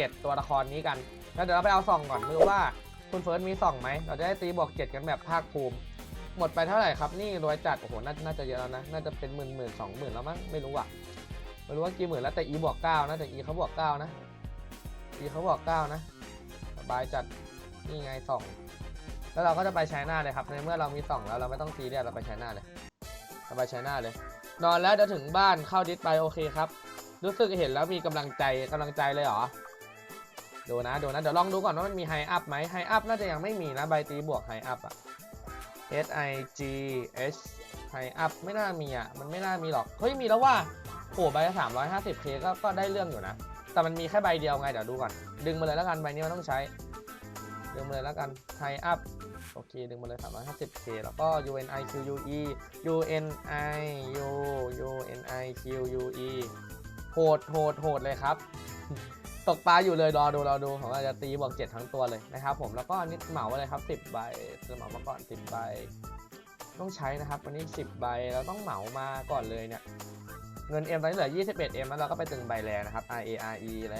เจ็ดตัวละครนี้กัน แล้วเดี๋ยวเราไปเอาส่องก่อนไม่รู้ว่าคุณเฟิร์สมีส่องไหม เราจะได้ตีบวกเจ็ดกันแบบภาคภูมิ หมดไปเท่าไหร่ครับนี่รวยจัดโอ้โหน่าน่าจะเยอะแล้วนะ น่าจะเป็นหมื่นหมื่นสองหมื่นแล้วมั้งไม่รู้อะไม่รู้ว่ากี่หมื่นแล้วแต่อีบวกเก้านะแต่อีเขาบวกเก้านะอีเขาบวกเก้านะสบายจัดนี่ไงส่องแล้วเราก็จะไปใช้หน้าเลยครับ ในเมื่อเรามีส่องแล้วเราไม่ต้องซีเรียสเราไปใช้หน้าเลยเราไปใช้หน้าเลย นอนแล้วเดี๋ยวถึงบ้านเข้าดิสไปโอเคครับ รู้สึกเห็นแล้วมีกำลังใจกำลังใจเลยเหรอ ดูนะดูนะเดี๋ยวลองดูก่อนว่ามันมีไฮอัพไหมไฮอัพน่าจะยังไม่มีนะใบตีบวกไฮอัพอะ S I G H ไฮอัพไม่น่ามีอะ มันไม่น่ามีหรอก เฮ้ย มีแล้วว่าโหใบละสามร้อยห้าสิบเคก็ก็ได้เรื่องอยู่นะ แต่มันมีแค่ใบเดียวไง เดี๋ยวดูก่อน ดึงมาเลยแล้วกัน ใบนี้มันต้องใช้ ดึงมาเลยแล้วกัน ไฮอัพ โอเค ดึงมาเลย 350k แล้วก็ UNI QUE UNI U UNI QUE โหดโหดโหดเลยครับ ตกปลาอยู่เลยรอดูรอดูผมอาจจะตีบวก7ทั้งตัวเลยนะครับผมแล้วก็อันนี้เหมาเลยครับ10ใบซื้อเหมามาก่อน10ใบ ต้องใช้นะครับวันนี้10ใบเราต้องเหมามาก่อนเลยเนี่ยเงิน M ตอนนี้เหลือ21 M แล้วเราก็ไปตึงใบแรนะครับ R A R E แร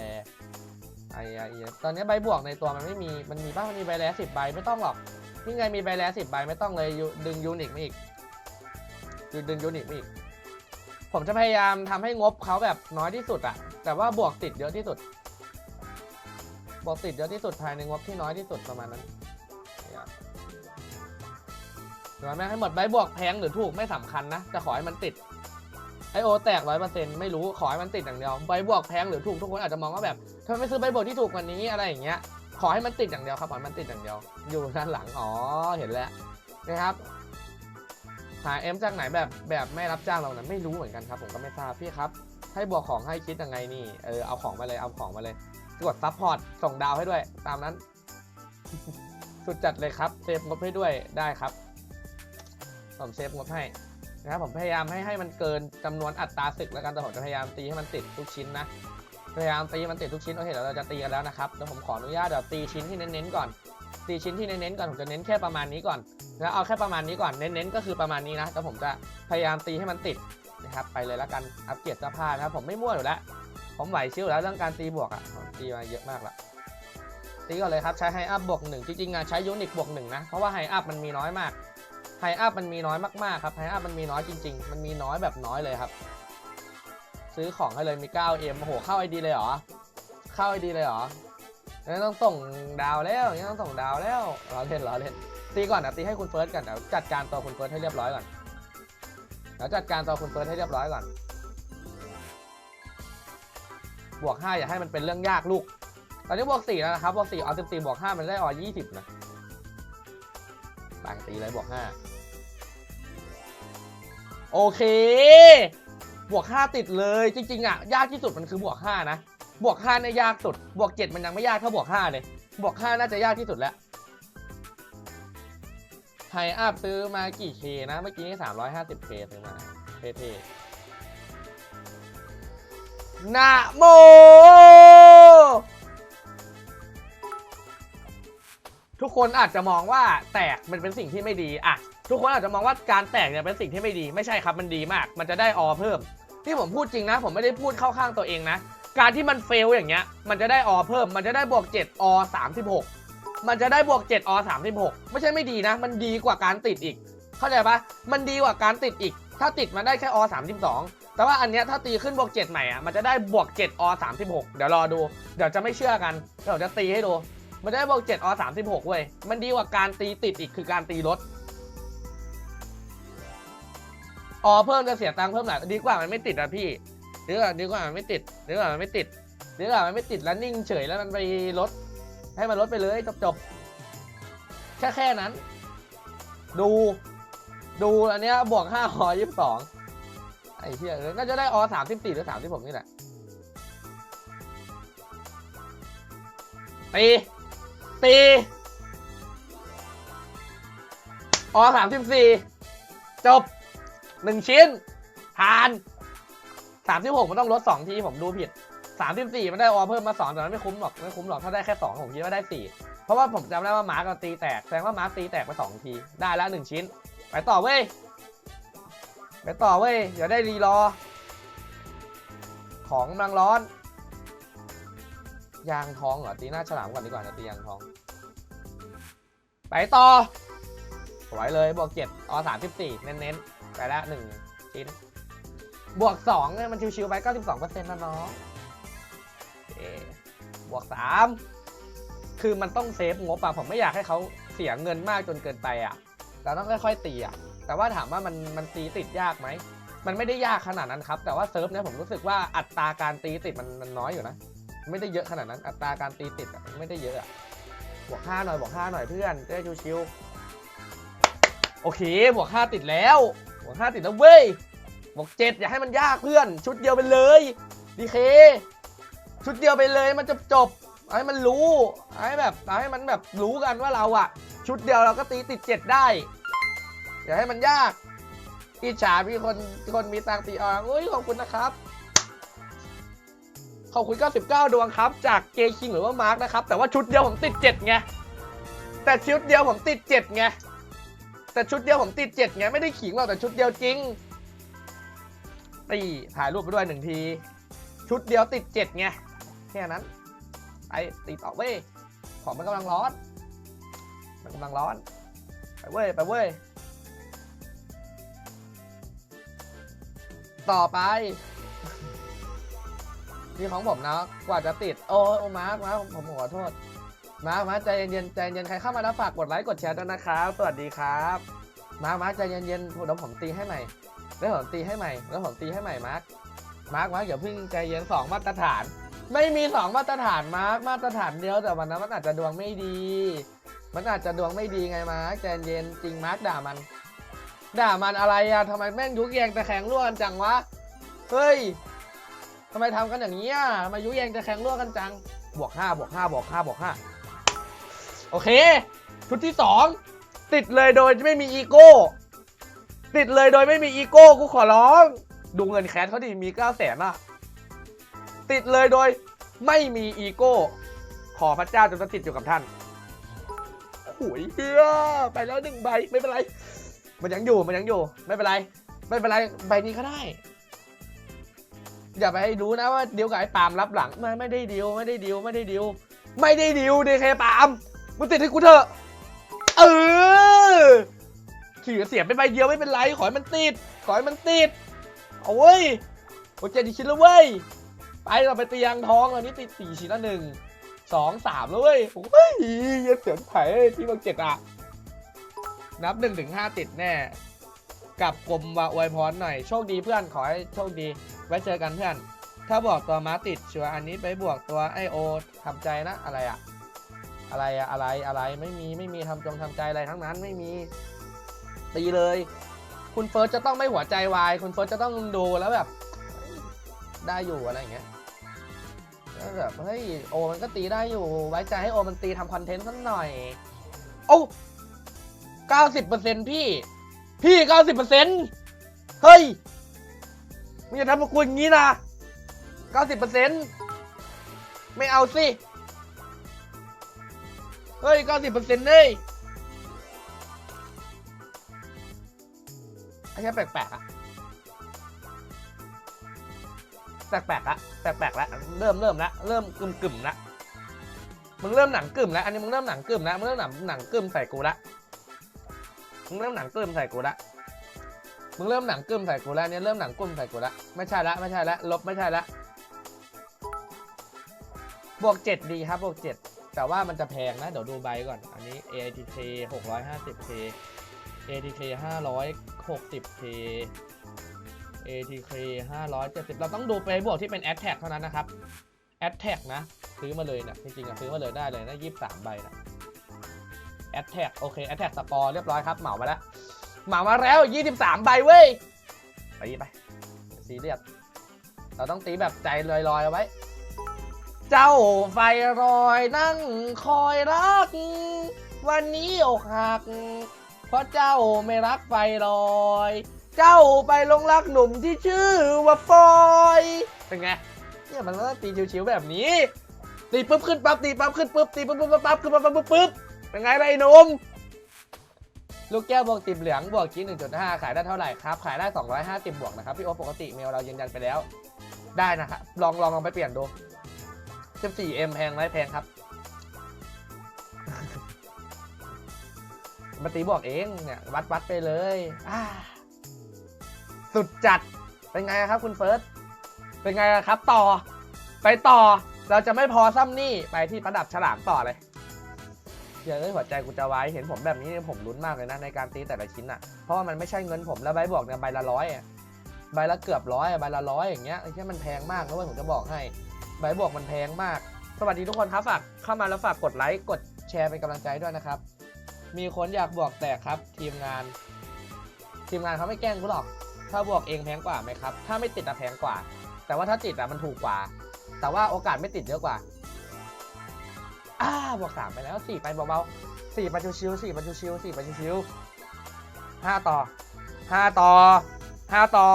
I R E ตอนนี้ใบบวกในตัวมันไม่มีมันมีบ้างมันมีใบแรสิบใบไม่ต้องหรอกนี่ไงมีใบแรสิบใบไม่ต้องเลยดึงยูนิคมาอีกดึงดึงยูนิคมาอีกผมจะพยายามทำให้งบเขาแบบน้อยที่สุดอะแต่ว่าบวกติดเยอะที่สุด บวกติดเยอะที่สุดภายในงบที่น้อยที่สุดประมาณนั้นเนี่ยเดี๋ยวแม่ให้หมดใบบวกแพงหรือถูกไม่สำคัญนะแต่ขอให้มันติดไอโอแตกร้อยเปอร์เซ็นต์ไม่รู้ขอให้มันติดอย่างเดียวใบบวกแพงหรือถูกทุกคนอาจจะมองว่าแบบทำไมไม่ซื้อใบบวกที่ถูกกว่านี้อะไรอย่างเงี้ยขอให้มันติดอย่างเดียวครับขอให้มันติดอย่างเดียว อยู่ด้านหลังอ๋อเห็นแล้วนะครับหาเอ็มจากไหนแบบแบบไม่รับจ้างเรานะไม่รู้เหมือนกันครับ ผมก็ไม่ทราบพี่ครับ ให้บวกของให้คิดยังไงนี่เออเอาของมาเลยเอาของมาเลย กดซัพพอร์ตส่งดาวให้ด้วย ตามนั้น สุดจัดเลยครับ เซฟงบให้ด้วยได้ครับผมเซฟงบให้นะครับผมพยายามให้ให้มันเกินจำนวนอัตราศึกแล้วกันแต่ผมจะพยายามตีให้มันติดทุกชิ้นนะพยายามตีมันติดทุกชิ้นโอเคเดี๋ยวเราจะตีกันแล้วนะครับเดี๋ยวผมขออนุญาตเดี๋ยวตีชิ้นที่เน้นๆก่อนตีชิ้นที่เน้นๆก่อนผมจะเน้นแค่ประมาณนี้ก่อนแล้วเอาแค่ประมาณนี้ก่อนเน้นๆก็คือประมาณนี้นะแต่ผมจะพยายามตีให้มันติดนะครับไปเลยแล้วกันอัปเกรดเสื้อผ้านะครับผมไม่มั่วอยู่แล้ว ผมไหวชิวอแล้วเรื่องการตีบวกอะตีมาเยอะมากละตีก่อนเลยครับใช้ไฮอัพบวกหนึ่งจริงๆอะใช้ยูนิคบวกหนึ่งนะเพราะว่าไฮอัพมันมีน้อยมากไฮอัพมันมีน้อยมากๆครับไฮอัพมันมีน้อยจริง ๆ มันมีน้อยแบบน้อยเลยครับ ซื้อของให้เลยมี 9M โอ้โหเข้าไอดีเลยเหรอเข้าไอดีเลยเหรองั้นต้องส่งดาวแล้วงั้นต้องส่งดาวแล้วรอเล่นรอเล่นตีก่อนนะตีให้คุณเฟิร์สก่อนเดี๋ยวจัดการตัวคุณเฟิร์สให้เรียบร้อยก่อนเดี๋ยวจัดการตัวคุณเฟิร์สให้เรียบร้อยก่อน บวก5อย่าให้มันเป็นเรื่องยากลูก ตอนนี้บวก4แล้วนะครับบวก4เอา14บวก5มันได้ออ20นะต่างตีเลยบวก5โอเคบวก5ติดเลยจริงๆอะยากที่สุดมันคือบวก5นะบวก5เนี่ยยากสุด บวก7มันยังไม่ยากเท่าบวก5เลยบวก5น่าจะยากที่สุดแล้วไฮอัพซื้อมากี่เคนะ เมื่อกี้นี่350เคซื้อมาเท่ๆ นะโม ทุกคนอาจจะมองว่าแตกมันเป็นสิ่งที่ไม่ดีอะทุกคนอาจจะมองว่าการแตกเนี่ยเป็นสิ่งที่ไม่ดีไม่ใช่ครับมันดีมาก มันจะได้ออเพิ่ม ที่ผมพูดจริงนะ ผมไม่ได้พูดเข้าข้างตัวเองนะ การที่มันเฟลอย่างเงี้ย มันจะได้ออเพิ่ม มันจะได้บวก7อ36 มันจะได้บวก7อ36 ไม่ใช่ไม่ดีนะ มันดีกว่าการติดอีก เข้าใจปะมันดีกว่าการติดอีก ถ้าติดมันได้แค่อ32 แต่ว่าอันเนี้ยถ้าตีขึ้นบวก7ใหม่อะมันจะได้บวก7อ36เดี๋ยวรอดู เดี๋ยวจะไม่เชื่อกันเดี๋ยวจะตีให้ดู มันได้บวก7อ36เว้ย มันดีกว่าการตีติดอีกคือการตีลดออเพิ่มจะเสียตังค์เพิ่มหลายดีกว่ามันไม่ติดอะพี่ดีกว่าดีกว่ามันไม่ติดดีกว่ามันไม่ติดดีกว่ามันไม่ติดแล้วนิ่งเฉยแล้วมันไปลดให้มันลดไปเลยจบจบแค่แค่นั้น ดู ดูอันเนี้ยบวกห้าอยี่สิบสอง ไอ้เหี้ยน่าจะได้อสามสิบสี่หรือสามสิบหกนี่แหละตีตีอสามสิบสี่จบหนึ่งชิ้นผ่านสามสิบหกมันต้องลดสองทีผมดูผิดสามสิบสี่มันได้ออเพิ่มมาสองแต่มันไม่คุ้มหรอกไม่คุ้มหรอกถ้าได้แค่สองผมคิดว่าได้สี่เพราะว่าผมจำได้ว่ามาร์กตีแตกแสดงว่ามาร์กตีแตกไปสองทีได้แล้วหนึ่งชิ้น ไปต่อเว้ย ไปต่อเว้ยเดี๋ยวได้รีรอ ของกำลังร้อน ยางทองเหรอตีหน้าฉลามก่อนดีกว่านะตียางทอง ไปต่อสวยเลยบวกเจ็ดอสามสิบสี่เน้นๆ ไปละหนึ่งชิ้น บวกสองเนี่ยมันชิวๆไปเก้าสิบสองเปอร์เซ็นต์นะน้องบวกสามคือมันต้องเซฟงบอะผมไม่อยากให้เขาเสียเงินมากจนเกินไปอะเราต้องค่อยๆตีอะ แต่ว่าถามว่ามันมันตีติดยากไหม มันไม่ได้ยากขนาดนั้นครับ แต่ว่าเซิร์ฟเนี่ยผมรู้สึกว่าอัตราการตีติดมันมันน้อยอยู่นะ ไม่ได้เยอะขนาดนั้น อัตราการตีติดอะไม่ได้เยอะอะบวกห้าหน่อยบวกห้าหน่อยเพื่อนจะได้ชิวๆโอเคบวกห้าติดแล้วบวกห้าติดแล้วเว้ยบวกเจ็ดอย่าให้มันยากเพื่อน ชุดเดียวไปเลยดีเคชุดเดียวไปเลยมันจะจบให้มันรู้ให้แบบให้มันแบบรู้กันว่าเราอะชุดเดียวเราก็ตีติดเจ็ดได้ อย่าให้มันยากอิจฉาพี่คนคนมีตังตีอองอุ้ยขอบคุณนะครับ ขอบคุณ 99 ดวงครับ จากเกคิงหรือว่ามาร์กนะครับ แต่ว่าชุดเดียวผมติด7ไง แต่ชุดเดียวผมติด7ไง แต่ชุดเดียวผมติด7ไง ไม่ได้ขิงหรอกแต่ชุดเดียวจริงตีถ่ายรูปไปด้วยหนึ่งที ชุดเดียวติด7ไง แค่นั้นไปตีต่อเว้ย ของมันกำลังร้อน มันกำลังร้อน ไปเว้ย ไปเว้ย ต่อไป นี่ของผมนะกว่าจะติด โอ้โอ้มาร์คมาผมขอโทษ มาร์คมาใจเย็นๆใจเย็นใครเข้ามาแล้วฝากกดไลค์กดแชร์ด้วยนะครับ สวัสดีครับ มาร์คมาใจเย็นๆเดี๋ยวผมตีให้ใหม่แล้วผมตีให้ใหม่แล้วผมตีให้ใหม่มาร์คมาร์คมาร์คอย่าเพิ่งใจเย็นสองมาตรฐาน ไม่มีสองมาตรฐานมาร์คมาตรฐานเดียวแต่วันนั้นมันอาจจะดวงไม่ดี มันอาจจะดวงไม่ดีไงมาร์คใจเย็นจริงมาร์คด่ามัน ด่ามันอะไรอะทำไมแม่งยุกแยงตะแคงร่วกันจังวะ เฮ้ยทำไมทำกันอย่างนี้อะทำไมยุแยงจะแข่งร่วมกันจัง บวกห้าบวกห้าบวกห้าบวกห้าโอเค ชุดที่สองติดเลยโดยไม่มีอีโก้ ติดเลยโดยไม่มีอีโก้กูขอร้อง ดูเงินแคสเขาดิมีเก้าแสนอะติดเลยโดยไม่มีอีโก้ ขอพระเจ้าจงสถิตอยู่กับท่านโอ้ยเฮียไปแล้วหนึ่งใบไม่เป็นไร มันยังอยู่มันยังอยู่ ไม่เป็นไร ไม่เป็นไรใบนี้ก็ได้ อย่าไปให้รู้นะว่าเดียวกับไอ้ปาล์มรับหลังไม่ไม่ได้ดีลไม่ได้ดีลไม่ได้ดีลไม่ได้ดีลดีเคปาล์มมึงติดให้กูเถอะ เออเสียเสียบไปใบเดียวไม่เป็นไร ขอให้มันติด ขอให้มันติด เอาเว้ยโอเคดีชินแล้วเว้ย ไปเราไปตียางทองเรานี่ติดสี่ชิ้นละหนึ่งสองสามแล้วเว้ยโอ้ยเหี้ยเสียงไผ่ที่บางเจ็ดอะ นับหนึ่งถึงห้าติดแน่ กับกลมวาอวยพรหน่อย โชคดีเพื่อนขอให้โชคดี ไว้เจอกันเพื่อน ถ้าบอกตัวม้าติดชัวร์อันนี้ไปบวกตัวไอโอทำใจนะอะไรอะอะไรอะอะไรอะไรไม่มีไม่มีทำจงทำใจอะไรทั้งนั้นไม่มี ตีเลย คุณเฟิร์สจะต้องไม่หัวใจวาย คุณเฟิร์สจะต้องดูแล้วแบบ ได้อยู่อะไรอย่างเงี้ยแล้วแบบเฮ้ยโอมันก็ตีได้อยู่ ไว้ใจให้โอมันตีทำคอนเทนต์สักหน่อย โอ้ เก้าสิบเปอร์เซ็นพี่ พี่เก้าสิบเปอร์เซ็นเฮ้ยมึงอย่าทำกับกูอย่างนี้นะเก้าสิบเปอร์เซ็นต์ไม่เอาสิ เฮ้ยเก้าสิบเปอร์เซ็นต์เลยไอ้แค่แปลกๆอะแปลกๆละแปลกๆละเริ่มเริ่มละเริ่มกึ่มกึ่มละมึงเริ่มหนังกึ่มแล้วอันนี้มึงเริ่มหนังกึ่มแล้วมึงเริ่มหนังหนังกึ่มใส่กูละ มึงเริ่มหนังกึ่มใส่กูละมึงเริ่มหนังกึ้มใส่กูล้วเนี่ยเริ่มหนังกึ้มใส่กูล้วไม่ใช่ละไม่ใช่ละลบไม่ใช่ละบวกเจ็ดดีครับบวกเจ็ดแต่ว่ามันจะแพงนะ เดี๋ยวดูใบก่อน อันนี้ ATK 650K ATK 560K ATK 570 เราต้องดูไปบวกที่เป็น a d t a g เท่านั้นนะครับ a d t a g นะ ซื้อมาเลยนะจริงๆอะซื้อมาเลยได้เลยนะ 23 ใบนะ a d t a g โอเค a d t a g สกอร์เรียบร้อยครับเหมามาแล้วเหมามาแล้ว 23 ใบเว้ยตีไปซีเรียสเราต้องตีแบบใจลอยๆเอาไว้ เจ้าไฟรอยนั่งคอยรัก วันนี้อกหัก เพราะเจ้าไม่รักไฟลอย เจ้าไปลงรักหนุ่มที่ชื่อว่าฟอยเป็นไงเนี่ยมันต้องตีชิวๆแบบนี้ตีปุ๊บขึ้นปั๊บตีปั๊บขึ้นปุ๊บตีปุ๊บปุ๊บปั๊บขึ้นปั๊บปั๊บปุ๊บปุ๊บ เป็นไงล่ะไอ้หนุ่มลูกแก้วบวกติบเหลืองบวกชิ้น1.5 ขายได้เท่าไหร่ครับ ขายได้ 250 บวกนะครับ พี่โอ๊ตปกติเมลเรายืนยันไปแล้ว ได้นะครับ ลองลองลองไปเปลี่ยนดู 14M แพงไหมแพงครับ มาตีบอกเองเนี่ย วัดวัดไปเลยอ่าสุดจัด เป็นไงครับคุณเฟิร์ส เป็นไงครับต่อ ไปต่อ เราจะไม่พอซ้ำนี่ ไปที่ประดับฉลามต่อเลย เดี๋ยวเอ้ยหัวใจกูจะไว้เห็นผมแบบนี้เนี่ยผมลุ้นมากเลยนะในการตีแต่ละชิ้นอะเพราะว่ามันไม่ใช่เงินผมแล้วใบบอกเนี่ยใบละร้อยอะใบละเกือบร้อยอะใบละร้อยอย่างเงี้ยไอ้ที่มันแพงมากนะเว้ยผมจะบอกให้ ใบบอกมันแพงมาก สวัสดีทุกคนครับฝากเข้ามาแล้วฝากกดไลค์กดแชร์เป็นกำลังใจด้วยนะครับ มีคนอยากบอกแตกครับ ทีมงาน ทีมงานเขาไม่แกล้งกูหรอก ถ้าบวกเองแพงกว่าไหมครับ ถ้าไม่ติดอะแพงกว่า แต่ว่าถ้าติดอะมันถูกกว่า แต่ว่าโอกาสไม่ติดเยอะกว่า อ่าบวกสามไปแล้วสี่ไปเบาๆสี่ไปชิวๆสี่ไปชิวๆสี่ไปชิวๆห้าต่อห้าต่อห้าต่อ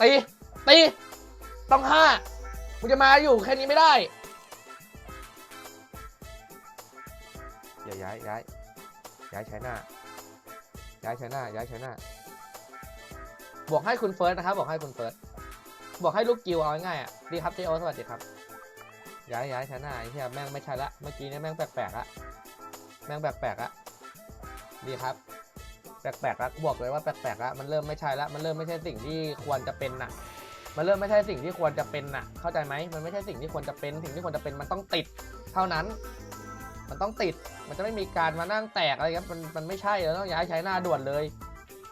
ตีตีต้องห้ามึงจะมาอยู่แค่นี้ไม่ได้อย่าย้ายย้ายย้ายใช้หน้าย้ายใช้หน้าย้ายใช้หน้าบอกให้คุณเฟิร์สนะครับ บอกให้คุณเฟิร์สบอกให้ลูกกิวเอาง่ายๆอะดีครับเจโอสวัสดีครับ ย้ายย้ายใช้หน้าไอ้เหี้ยแม่งไม่ใช่ละเมื่อกี้เนี่ยแม่งแปลกๆละแม่งแปลกๆละดีครับ แปลกๆละบอกเลยว่าแปลกๆละมันเริ่มไม่ใช่ละมันเริ่มไม่ใช่สิ่งที่ควรจะเป็นน่ะ มันเริ่มไม่ใช่สิ่งที่ควรจะเป็นน่ะ เข้าใจไหมมันไม่ใช่สิ่งที่ควรจะเป็น สิ่งที่ควรจะเป็นมันต้องติด เท่านั้น มันต้องติดมันจะไม่มีการมานั่งแตกอะไรครับมันมันไม่ใช่เราต้องย้ายใช้หน้าด่วนเลย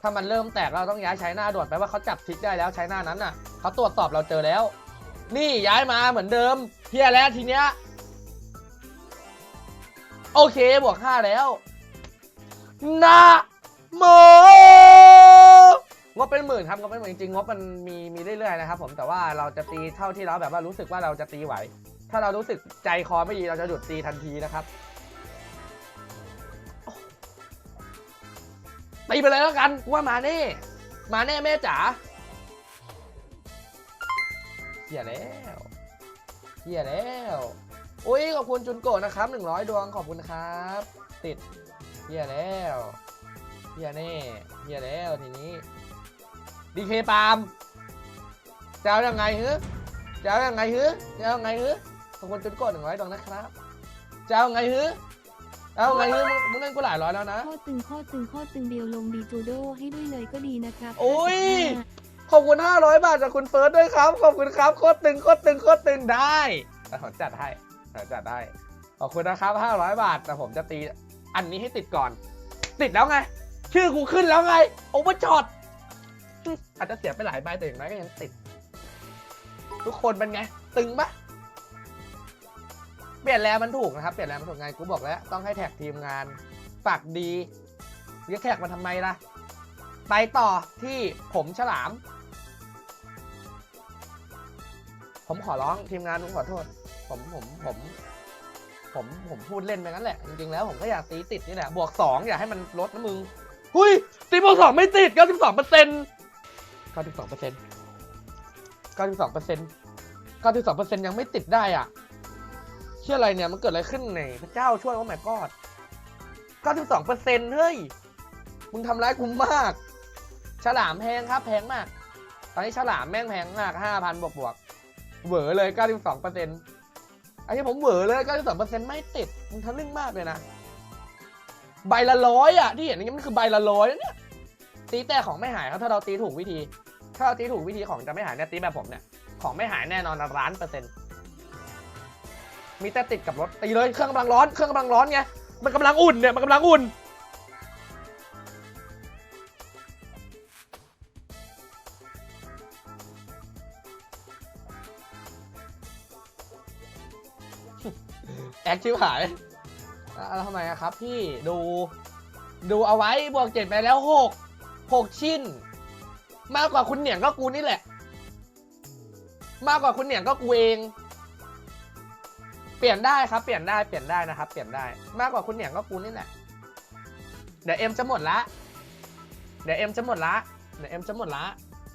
ถ้ามันเริ่มแตกเราต้องย้ายใช้หน้าด่วนแปลว่าเขาจับทิศได้แล้วใช้หน้านั้นน่ะเขาตรวจสอบเราเจอแล้ว นี่ย้ายมาเหมือนเดิมเฮียแล้วทีเนี้ย โอเคบวกห้าแล้วนะโมงบเป็นหมื่นครับงบเป็นหมื่นจริงงบมันมีมีเรื่อยๆนะครับผมแต่ว่าเราจะตีเท่าที่เราแบบว่ารู้สึกว่าเราจะตีไหว ถ้าเรารู้สึกใจคอไม่ดีเราจะหยุดตีทันทีนะครับตีไปเลยแล้วกันว่ามาแน่ มาแน่แม่จ๋า เฮียแล้วเฮียแล้วอุ้ยขอบคุณจุนโกะนะครับ100ดวงขอบคุณครับ ติดเฮียแล้วเฮียแน่เฮียแล้วทีนี้ดีเคปาล์มจะเอายังไงฮึจะเอายังไงฮึจะเอายังไงฮึขอบคุณจุนโกะ100ดวงนะครับจะเอาไงฮึเอาไงฮึมึงมึงเล่นกูหลายร้อยแล้วนะโคตรตึงโคตรตึงโคตรตึงเดียวลงดีจูโดให้ด้วยเลยก็ดีนะครับ โอ้ย ขอบคุณ 500 บาทจากคุณเฟิร์สด้วยครับ ขอบคุณครับ โคตรตึง โคตรตึง โคตรตึงได้แต่ผมจัดให้ผมจัดได้ ขอบคุณนะครับ 500 บาท แต่ผมจะตี อันนี้ให้ติดก่อน ติดแล้วไง ชื่อกูขึ้นแล้วไง โอเวอร์ช็อต อาจจะเสียไปหลายใบแต่อย่างไรก็ยังติด ทุกคนเป็นไง ตึงปะเปลี่ยนแล้วมันถูกนะครับ เปลี่ยนแล้วมันถูกไง กูบอกแล้ว ต้องให้แท็กทีมงาน ฝากดีเรียกแท็กมาทำไมล่ะ ไปต่อที่ผมฉลาม ผมขอร้องทีมงานผมขอโทษ ผมผมผม ผมผมพูดเล่นไปงั้นแหละ จริงๆแล้วผมก็อยากตีติดนี่แหละบวกสองอยากให้มันลดนะมึงหุยตีบวกสองไม่ติดเก้าสิบสองเปอร์เซ็นต์เก้าสิบสองเปอร์เซ็นต์เก้าสิบสองเปอร์เซ็นต์เก้าสิบสองเปอร์เซ็นต์ยังไม่ติดได้อะเชื่ออะไรเนี่ยมันเกิดอะไรขึ้นในยพระเจ้าช่วยว่าแม่กอดเก้าสิบสองเปอร์เซ็นต์เฮ้ยมึงทำร้ายกูมาก ฉลามแพงครับแพงมาก ตอนนี้ฉลามแม่งแพงมากห้าพันบวกบวกๆ เหวอเลยเก้าสิบอร์เซ็นต์ไอ้ที่ผมเหวอเลยเก้าสิบอร์เซ็นต์ไม่ติดมึงทะลึ่งมากเลยนะ ใบละร้อยอะ ที่เห็นอย่างนี้มันคือใบละร้อยนะเนี่ย ตีแต่ของไม่หายครับถ้าเราตีถูกวิธี ถ้าเราตีถูกวิธีของจะไม่หายเนี่ยตีแบบผมเนี่ย ของไม่หายแน่นอนล้านเปอร์เซ็นต์มีแต่ติดกับรถตีเลยเครื่องกำลังร้อนเครื่องกำลังร้อนไงมันกำลังอุ่นเนี่ยมันกำลังอุ่น แอคชิวหายแล้วทำไมอะครับ พี่ดูดูเอาไว้บวกเจ็ดไปแล้วหกหกชิ้น มากกว่าคุณเหนียงก็กูนี่แหละ มากกว่าคุณเหนียงก็กูเอง เปลี่ยนได้ครับ เปลี่ยนได้เปลี่ยนได้นะครับ เปลี่ยนได้มากกว่าคุณเหนียงก็กูนี่แหละเดี๋ยวเอ็มจะหมดละเดี๋ยวเอ็มจะหมดละเดี๋ยวเอ็มจะหมดละ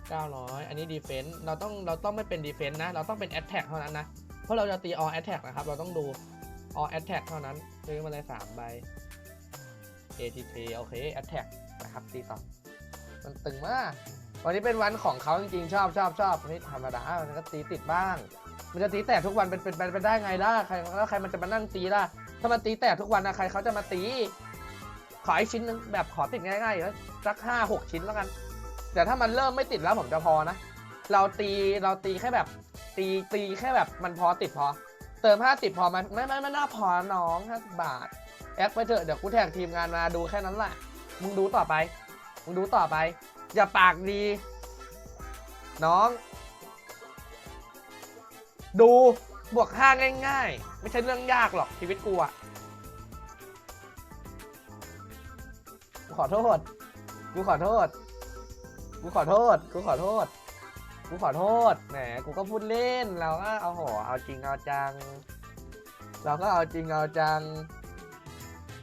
900 อันนี้ดีเฟนต์เราต้องเราต้องไม่เป็นดีเฟนต์นะ เราต้องเป็นแอตแทกเท่านั้นนะ เพราะเราจะตี all attack นะครับ เราต้องดู all attack เท่านั้น ซื้อมาเลย3ใบ ATK โอเค attack นะครับตีต่อมันตึงมาก วันนี้เป็นวันของเขาจริงๆ ชอบชอบชอบนี่ธรรมดามันก็ตีติดบ้าง มันจะตีแตกทุกวันเป็นเป็นไปได้ไงล่ะใครแล้วใครมันจะมานั่งตีล่ะ ถ้ามันตีแตกทุกวันนะใครเขาจะมาตี ขออีกชิ้นหนึงแบบขอติดง่ายๆแล้วสักห้าหกชิ้นแล้วกัน แต่ถ้ามันเริ่มไม่ติดแล้วผมจะพอนะ เราตีเราตีแค่แบบ ตีตีแค่แบบมันพอติดพอ เติมห้าสิบพอไหมไม่ไม่ไม่น่าพอน้องห้าสิบบาท แอคไปเถอะเดี๋ยวกูแท็กทีมงานมาดูแค่นั้นแหละ มึงดูต่อไป มึงดูต่อไป อย่าปากดี น้อง ดูบวกห้าง่าย ๆ ไม่ใช่เรื่องยากหรอกชีวิตกูอะกูขอโทษ กูขอโทษ กูขอโทษ กูขอโทษ กูขอโทษ แหม กูก็พูดเล่น เราก็เอาโหเอาจริงเอาจัง เราก็เอาจริงเอาจัง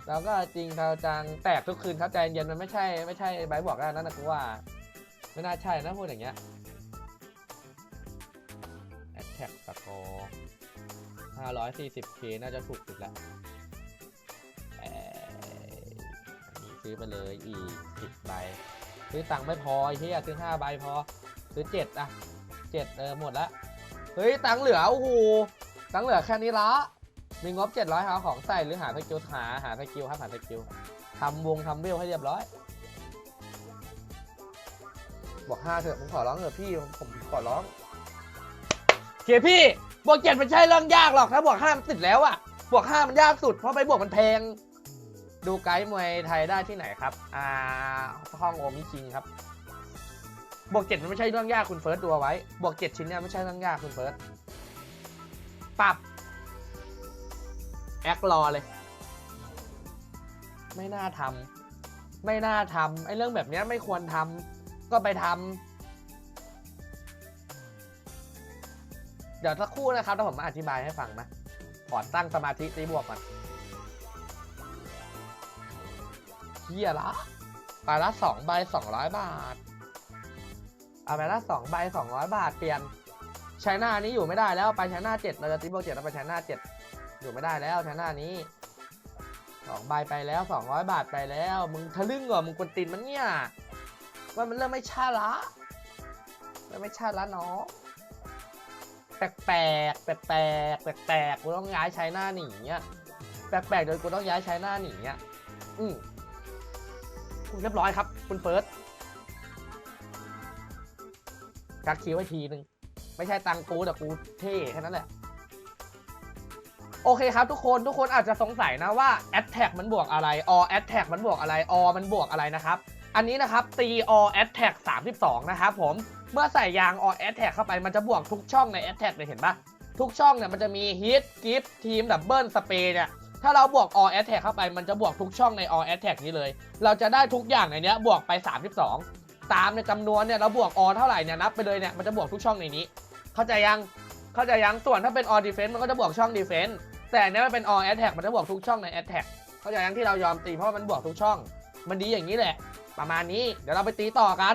เราก็เอาจริงเอาจัง แตกทุกคืนครับใจเย็นมันไม่ใช่ ไม่ใช่ใบบอกได้นั่นนะกูว่า ไม่น่าใช่นะพูดอย่างเงี้ยแอ t แท็กสกอร์ 540k น่าจะถูกสุดแล้วเอ่ออันนี้ซื้อไปเลยอีก10ใบ ซื้อตังค์ไม่พอไอเหี้ยซื้อ5ใบพอ ซื้อ7อะ7เออหมดละเฮ้ยตังค์เหลือโอ้โหตังค์เหลือแค่นี้ละมีงบ700หาของใส่หรือหาสกิลหาหาสกิลครับหาสกิลทำวงทำเวลให้เรียบร้อย บอกห้าเถอะผมขอร้องเถอะพี่ผมผมขอร้องเขียพี่บวกเจ็ดมันใช่เรื่องยากหรอกถ้าบวกห้ามันติดแล้วอะบวกห้ามันยากสุดเพราะไปบวกมันแพงดูไกด์มวยไทยได้ที่ไหนครับ อ่า ห้องโอมิคิงครับ บวกเจ็ดมันไม่ใช่เรื่องยากคุณเฟิร์สดูเอาไว้ บวกเจ็ดชิ้นเนี่ยไม่ใช่เรื่องยากคุณเฟิร์สปรับแอครอเลย ไม่น่าทำไม่น่าทำไอ้เรื่องแบบนี้ไม่ควรทำก็ไปทำเดี๋ยวสักครู่นะครับถ้าผมมาอธิบายให้ฟังนะขอตั้งสมาธิตีบวกก่อนเฮียละไปละสองใบสองร้อยบาท เอาไปละสองใบสองร้อยบาทเปลี่ยนใช้หน้านี้อยู่ไม่ได้แล้วไปใช้หน้าเจ็ดเราจะตีบวกเจ็ดเราไปใช้หน้าเจ็ดอยู่ไม่ได้แล้วใช้หน้านี้สองใบไปแล้วสองร้อยบาทไปแล้ว มึงทะลึ่งเหรอมึงกวนตีนมันเนี่ยว่ามันเริ่มไม่ช่ละเริ่มไม่ช่ละเน้องแปลกแปลกแปลกแปลกแปลกกูต้องย้ายใช้หน้าหนีอะแปลกแปลกโดยกูต้องย้ายใช้หน้าหนีอะอืมเรียบร้อยครับ คุณเฟิร์ส กักคิวไว้ทีนึง ไม่ใช่ตังกูแต่กูเท่แค่นั้นแหละ โอเคครับทุกคนทุกคนอาจจะสงสัยนะว่า a t t a c k มันบวกอะไร or a t t a c k มันบวกอะไร or มันบวกอะไรนะครับ อันนี้นะครับตี or a t t a c k 32 นะครับผมเมื่อใส่ยาง or a t t a c k เข้าไปมันจะบวกทุกช่องใน a t t a c k เลยเห็นปะทุกช่องเนี่ยมันจะมี hit gift team double spray เนี่ยถ้าเราบวก all attack เข้าไปมันจะบวกทุกช่องใน all attack นี้เลย เราจะได้ทุกอย่างในนี้บวกไป 32 ตามในจำนวนเนี่ยเราบวกออเท่าไหร่เนี่ยนับไปเลยเนี่ยมันจะบวกทุกช่องในนี้ เข้าใจยังเข้าใจยังส่วนถ้าเป็นออดีเฟนต์มันก็จะบวกช่องดีเฟนต์แต่เนี่ยมันเป็นออแอตแท็กมันจะบวกทุกช่องในแอดแท็กเข้าใจยังที่เรายอมตีเพราะมันบวกทุกช่อง มันดีอย่างนี้แหละ ประมาณนี้เดี๋ยวเราไปตีต่อกัน